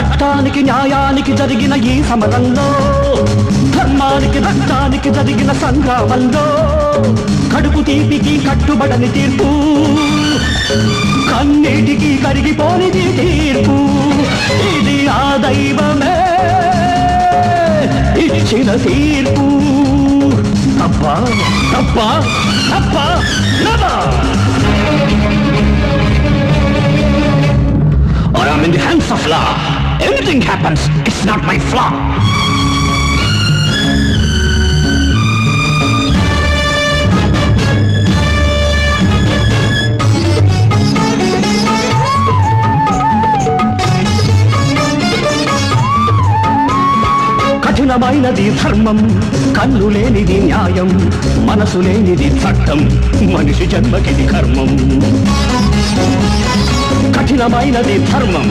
చట్టానికి న్యాయానికి జరిగిన ఈ సమరంలో ధర్మానికి రక్తానికి జరిగిన సంగ్రామంలో కడుపు తీపికి కట్టుబడని తీర్పు కన్నీటికి కరిగిపోనిది తీర్పు ఇది ఆ దైవమే ఇచ్చిన తీర్పు తప్ప తప్ప తప్ప never! or I'm in the hands of law. Anything happens, it's not my flaw. కఠినమైనది ధర్మం కళ్ళు లేనిది న్యాయం మనసు లేనిది చట్టం మనిషి జన్మకిది కర్మం కఠినమైనది ధర్మం